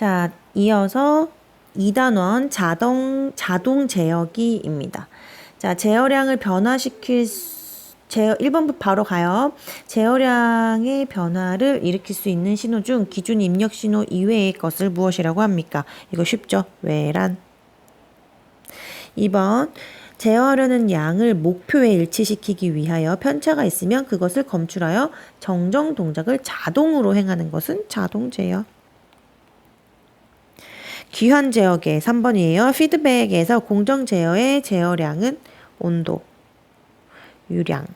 자, 이어서 2단원 자동, 자동 제어기입니다. 자, 제어량을 변화시킬 수, 제어, 1번부터 바로 가요. 제어량의 변화를 일으킬 수 있는 신호 중 기준 입력 신호 이외의 것을 무엇이라고 합니까? 이거 쉽죠? 외란. 2번. 제어하려는 양을 목표에 일치시키기 위하여 편차가 있으면 그것을 검출하여 정정 동작을 자동으로 행하는 것은 자동 제어. 귀환 제어계 3번이에요. 피드백에서 공정 제어의 제어량은 온도, 유량,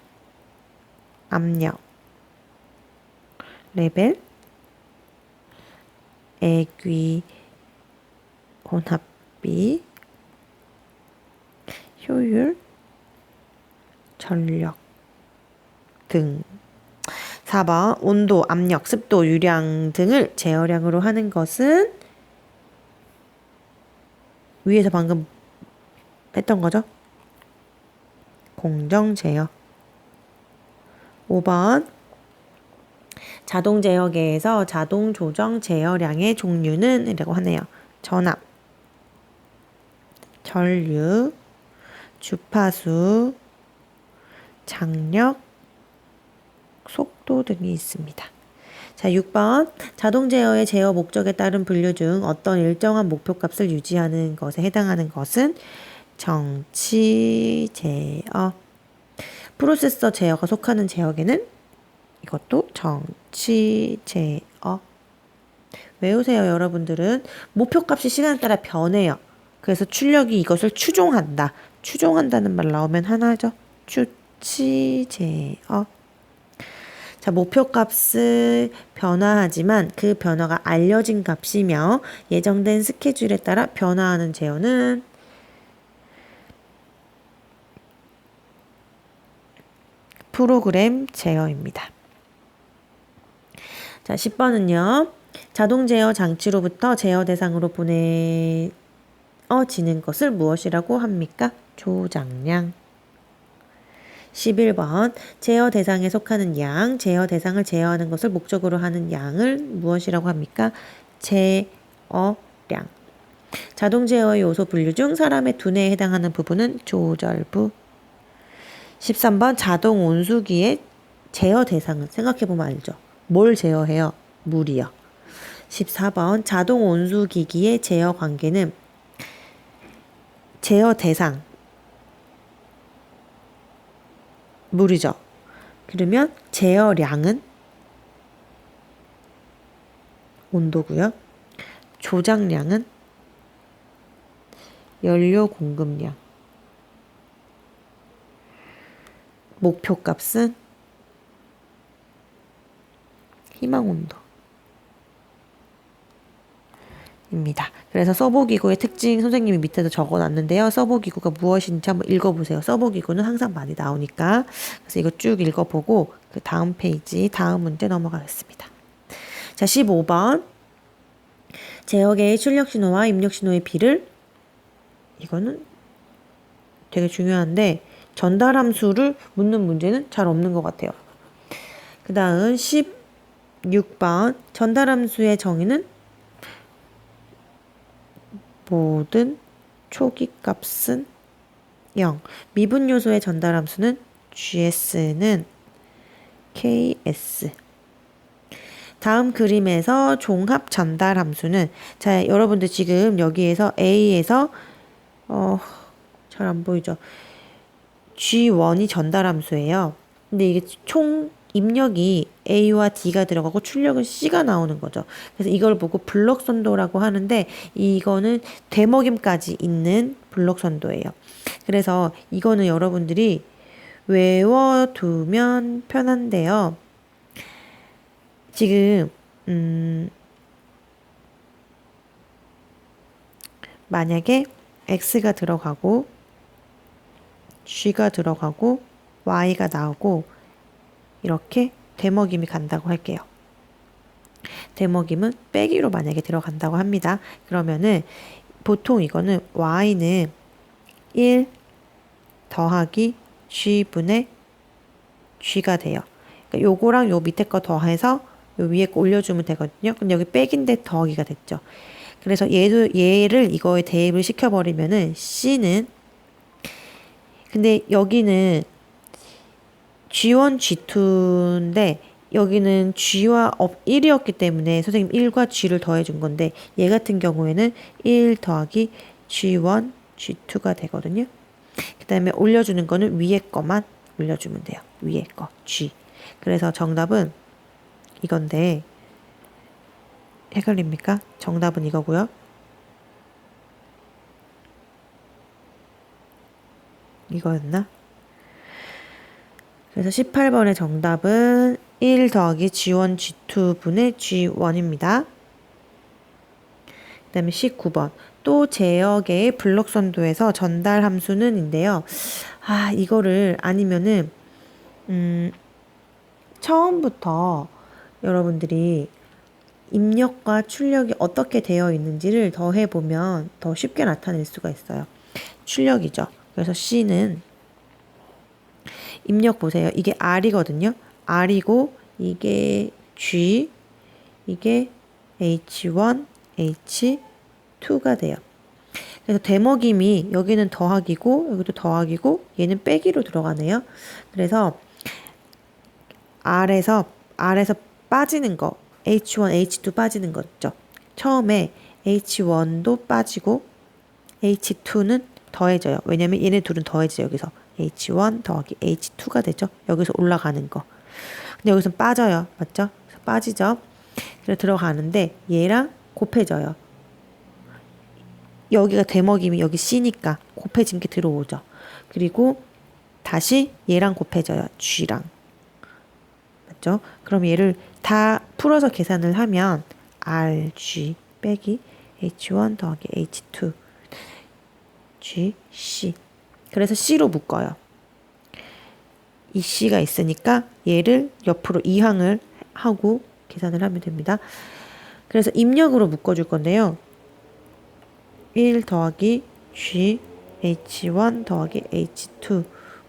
압력, 레벨, 애귀, 혼합비, 효율, 전력 등 4번 온도, 압력, 습도, 유량 등을 제어량으로 하는 것은 위에서 방금 했던 거죠? 공정 제어 5번 자동 제어계에서 자동 조정 제어량의 종류는 이라고 하네요. 전압, 전류, 주파수, 장력, 속도 등이 있습니다. 자, 6번. 자동 제어의 제어 목적에 따른 분류 중 어떤 일정한 목표값을 유지하는 것에 해당하는 것은 정치 제어. 프로세서 제어가 속하는 제어계는 이것도 정치 제어. 외우세요, 여러분들은. 목표값이 시간에 따라 변해요. 그래서 출력이 이것을 추종한다. 추종한다는 말 나오면 하나죠. 추치 제어. 자, 목표값을 변화하지만 그 변화가 알려진 값이며 예정된 스케줄에 따라 변화하는 제어는 프로그램 제어입니다. 자, 10번은요. 자동 제어 장치로부터 제어 대상으로 보내어지는 것을 무엇이라고 합니까? 조장량. 11번 제어 대상에 속하는 양, 제어 대상을 제어하는 것을 목적으로 하는 양을 무엇이라고 합니까? 제어량. 자동 제어의 요소 분류 중 사람의 두뇌에 해당하는 부분은 조절부. 13번 자동 온수기의 제어 대상은 생각해보면 알죠. 뭘 제어해요? 물이요. 14번 자동 온수기기의 제어 관계는 제어 대상 물이죠. 그러면 제어량은 온도고요. 조장량은 연료 공급량. 목표값은 희망 온도. 입니다. 그래서 서보기구의 특징 선생님이 밑에도 적어놨는데요. 서보기구가 무엇인지 한번 읽어보세요. 서보기구는 항상 많이 나오니까 그래서 이거 쭉 읽어보고 그 다음 페이지 다음 문제 넘어가겠습니다. 자 15번 제어계의 출력 신호와 입력 신호의 비를 이거는 되게 중요한데 전달 함수를 묻는 문제는 잘 없는 것 같아요. 그 다음 16번 전달 함수의 정의는 모든 초기 값은 0. 미분 요소의 전달 함수는 GS는 KS. 다음 그림에서 종합 전달 함수는 자, 여러분들 지금 여기에서 A에서 어, 잘 안 보이죠? G1이 전달 함수예요. 근데 이게 총 입력이 A와 D가 들어가고 출력은 C가 나오는 거죠. 그래서 이걸 보고 블록 선도라고 하는데 이거는 되먹임까지 있는 블록 선도예요. 그래서 이거는 여러분들이 외워두면 편한데요. 지금 음 만약에 X가 들어가고 G가 들어가고 Y가 나오고 이렇게 대먹임이 간다고 할게요. 대먹임은 빼기로 만약에 들어간다고 합니다. 그러면은 보통 이거는 y는 1 더하기 g분의 g가 돼요. 그러니까 요거랑 요 밑에 거 더해서 요 위에 거 올려주면 되거든요. 근데 여기 백인데 더하기가 됐죠. 그래서 얘도 얘를 이거에 대입을 시켜버리면은 C는 근데 여기는 G1, G2인데 여기는 G와 업 1이었기 때문에 선생님 1과 G를 더해준 건데 얘 같은 경우에는 1 더하기 G1, G2가 되거든요. 그 다음에 올려주는 거는 위에 거만 올려주면 돼요. 위에 거 G. 그래서 정답은 이건데 헷갈립니까? 정답은 이거고요. 이거였나? 그래서 18번의 정답은 1 더하기 G1, G2분의 G1입니다. 그 다음에 19번. 또 제역의 블록 선도에서 전달 함수는 인데요. 아, 이거를 아니면은, 음, 처음부터 여러분들이 입력과 출력이 어떻게 되어 있는지를 더 해보면 더 쉽게 나타낼 수가 있어요. 출력이죠. 그래서 C는 입력 보세요. 이게 R이거든요. R이고 이게 G, 이게 H1, H2가 돼요. 그래서 대먹임이 여기는 더하기고 여기도 더하기고 얘는 빼기로 들어가네요. 그래서 R에서 R에서 빠지는 거 H1, H2 빠지는 거죠. 처음에 H1도 빠지고 H2는 더해져요. 왜냐면 얘네 둘은 더해져 여기서 H1 더하기 H2가 되죠. 여기서 올라가는 거. 근데 여기서 빠져요. 맞죠? 빠지죠. 그래서 들어가는데 얘랑 곱해져요. 여기가 대먹임이 여기 C니까 곱해진 게 들어오죠. 그리고 다시 얘랑 곱해져요. G랑. 맞죠? 그럼 얘를 다 풀어서 계산을 하면 RG 빼기 H1 더하기 H2 G, C 그래서 C로 묶어요. 이 C가 있으니까 얘를 옆으로 이항을 하고 계산을 하면 됩니다. 그래서 입력으로 묶어줄 건데요. 1 더하기 G H1 더하기 H2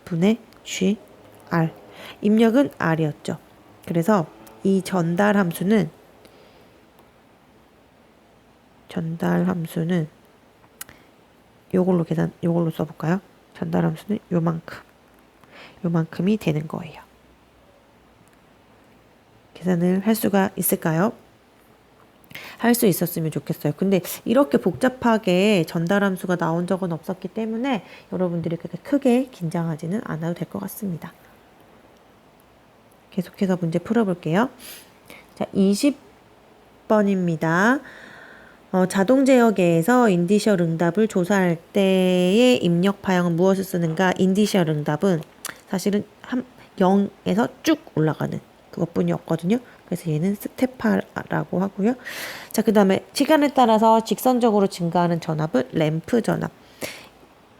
분의 G R 입력은 R이었죠. 그래서 이 전달 함수는 전달 함수는 요걸로 계산 요걸로 써볼까요? 전달 함수는 요만큼 요만큼이 되는 거예요. 계산을 할 수가 있을까요? 할 수 있었으면 좋겠어요. 근데 이렇게 복잡하게 전달 함수가 나온 적은 없었기 때문에 여러분들이 그렇게 크게 긴장하지는 않아도 될 것 같습니다. 계속해서 문제 풀어볼게요. 자, 20번입니다. 어, 자동 제어계에서 인디셜 응답을 조사할 때의 입력 파형은 무엇을 쓰는가? 인디셜 응답은 사실은 한 0에서 쭉 올라가는 그것뿐이었거든요. 그래서 얘는 스테파라고 하고요. 자, 그 다음에 시간에 따라서 직선적으로 증가하는 전압은 램프 전압.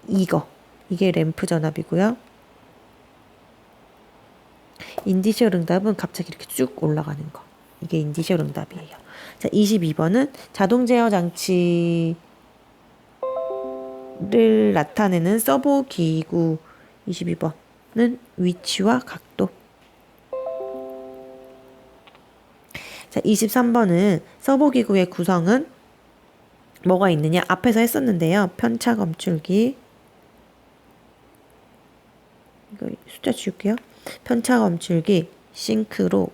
이거. 이게 램프 전압이고요. 인디셜 응답은 갑자기 이렇게 쭉 올라가는 거. 이게 인디셜 응답이에요. 자, 22번은 자동 제어 장치를 나타내는 서버 기구 22번은 위치와 각도. 자, 23번은 서버 기구의 구성은 뭐가 있느냐? 앞에서 했었는데요. 편차 검출기. 이거 숫자 지울게요. 편차 검출기, 싱크로,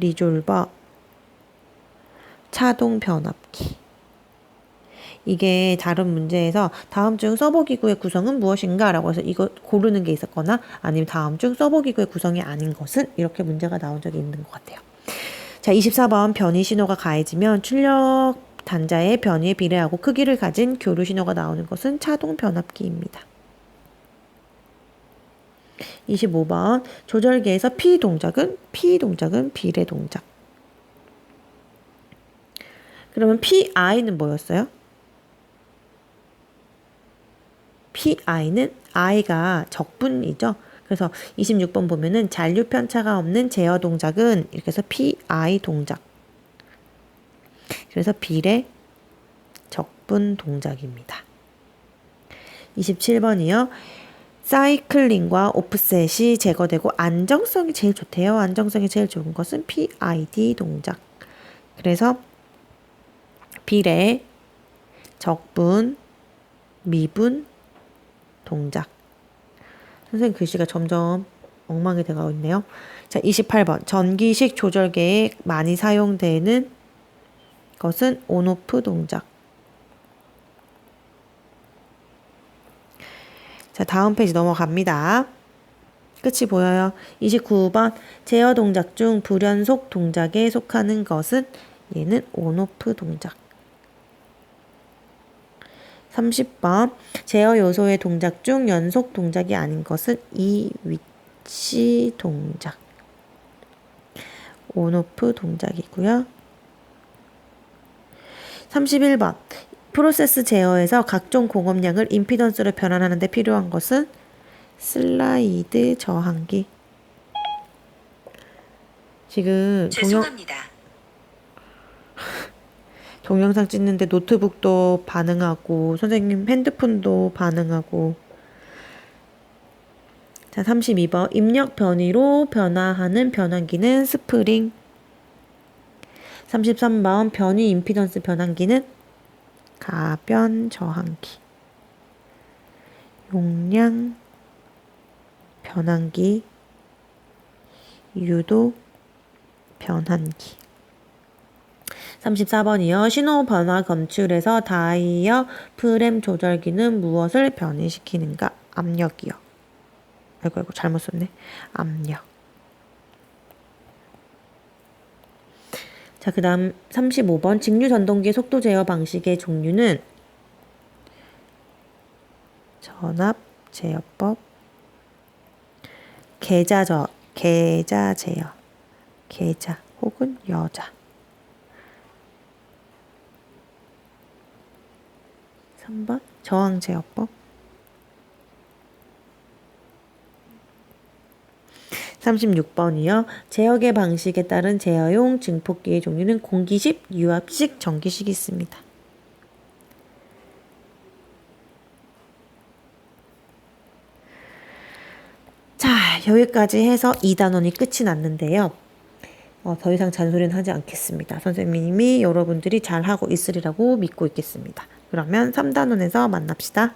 리졸버, 차동 변압기. 이게 다른 문제에서 다음 중 서버 기구의 구성은 무엇인가 라고 해서 이거 고르는 게 있었거나 아니면 다음 중 서버 기구의 구성이 아닌 것은 이렇게 문제가 나온 적이 있는 것 같아요. 자, 24번 변이 신호가 가해지면 출력 단자의 변이에 비례하고 크기를 가진 교류 신호가 나오는 것은 차동 변압기입니다. 25번 조절계에서 P 동작은 P 동작은 비례 동작. 그러면 PI는 뭐였어요? PI는 I가 적분이죠. 그래서 26번 보면은 잔류 편차가 없는 제어 동작은 이렇게 해서 PI 동작. 그래서 비례 적분 동작입니다. 27번이요. 사이클링과 오프셋이 제거되고 안정성이 제일 좋대요. 안정성이 제일 좋은 것은 PID 동작. 그래서 비례, 적분, 미분, 동작. 선생님 글씨가 점점 엉망이 돼가고 있네요. 자, 28번. 전기식 조절계에 많이 사용되는 것은 온오프 동작. 자, 다음 페이지 넘어갑니다. 끝이 보여요. 29번. 제어 동작 중 불연속 동작에 속하는 것은 얘는 온오프 동작. 30번. 제어 요소의 동작 중 연속 동작이 아닌 것은 이 위치 동작. 온오프 동작이고요. 31번. 프로세스 제어에서 각종 공업량을 임피던스로 변환하는 데 필요한 것은 슬라이드 저항기. 지금 죄송합니다. 동영상 찍는데 노트북도 반응하고 선생님 핸드폰도 반응하고. 자 32번. 입력 변이로 변화하는 변환기는 스프링. 33번. 변이 임피던스 변환기는 가변 저항기. 용량 변환기 유도 변환기 34번이요. 신호 변화 검출에서 다이어 프렘 조절기는 무엇을 변이시키는가? 압력이요. 아이고, 아이고, 잘못 썼네. 압력. 자, 그 다음 35번. 직류 전동기의 속도 제어 방식의 종류는 전압 제어법, 계좌 저, 계좌 제어, 계좌 혹은 여자. 3번 저항 제어법 36번이요. 제어계 방식에 따른 제어용 증폭기의 종류는 공기식, 유압식, 전기식이 있습니다. 자, 여기까지 해서 2단원이 끝이 났는데요. 어, 더 이상 잔소리는 하지 않겠습니다. 선생님이 여러분들이 잘 하고 있으리라고 믿고 있겠습니다. 그러면 3단원에서 만납시다.